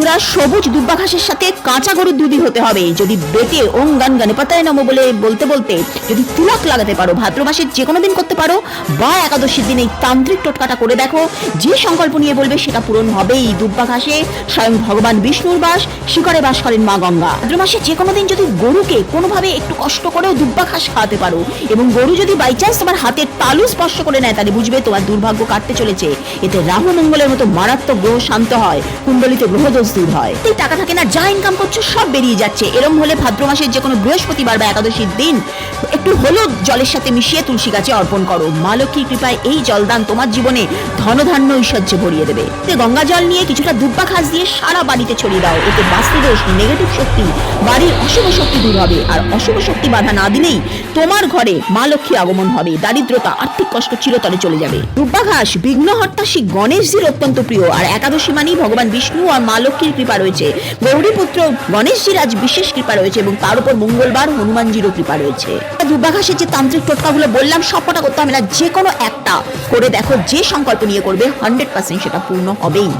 বন্ধুরা সবুজ দুব্বা ঘাসের সাথে কাঁচা গরুর দুধই হতে হবে। যদি বেটে ওং গান গানে পাতায় নমো বলে বলতে বলতে, যদি তিলক লাগাতে পারো, ভাদ্র মাসের যে কোনো দিন করতে পারো, বা একাদশীর দিন এই তান্ত্রিক টোটকাটা করে দেখো, যে সংকল্প নিয়ে বলবে সেটা পূরণ হবেই দুব্বা ঘাসে স্বয়ং ভগবান বিষ্ণুর বাস শিকরে বাস করেন মা গঙ্গা। ভাদ্র মাসে যে কোনো দিন যদি গরুকে কোনোভাবে একটু কষ্ট করেও দুব্বা ঘাস খাওয়াতে পারো, এবং গরু যদি বাই চান্স তোমার হাতের তালু স্পর্শ করে নেয়, তাহলে বুঝবে তোমার দুর্ভাগ্য কাটতে চলেছে। এতে রাহু মঙ্গলের মতো মারাত্মক গ্রহ শান্ত হয়। কুণ্ডলিতে গ্রহদোষ দূর হয়। এই টাকা থাকে না, যা ইনকাম করছ সব বেরিয়ে যাচ্ছে। এরম হলে ভাদ্র মাসের যে কোনো বৃহস্পতিবার বা একাদশীর দিন একটু হলুদ জলের সাথে মিশিয়ে তুলসী গাছে অর্পণ করো। মা লক্ষ্মীর কৃপায় এই জলদান তোমার জীবনে ধনধান্য ঐশ্বর্যে ভরিয়ে দেবে। এতে গঙ্গা জল নিয়ে কিছুটা দুব্বা ঘাস দিয়ে সারা বাড়িতে ছড়িয়ে দাও। এতে বাস্তুদোষ নেগেটিভ শক্তি, বাড়ির অশুভ শক্তি দূর হবে। আর অশুভ শক্তি বাধা না দিলেই তোমার ঘরে মা লক্ষ্মী আগমন হবে। দারিদ্রতা, আর্থিক কষ্ট চিরতরে চলে যাবে। দুব্বা ঘাস বিঘ্নহর্তা শ্রী গণেশজির অত্যন্ত প্রিয়। আর একাদশী মানেই ভগবান বিষ্ণু আর মা লক্ষ্মীর কৃপা রয়েছে। গৌরীপুত্র গণেশজির আজ বিশেষ কৃপা রয়েছে এবং তার উপর মঙ্গলবার হনুমানজিরও কৃপা রয়েছে। দুব্বা ঘাসের যে তান্ত্রিক টোটকাগুলো বললাম সবকটা করতে হবে না যে কোনো একটা করে দেখো, যে সংকল্প নিয়ে করবে হান্ড্রেড পার্সেন্ট সেটা পূর্ণ হবেই।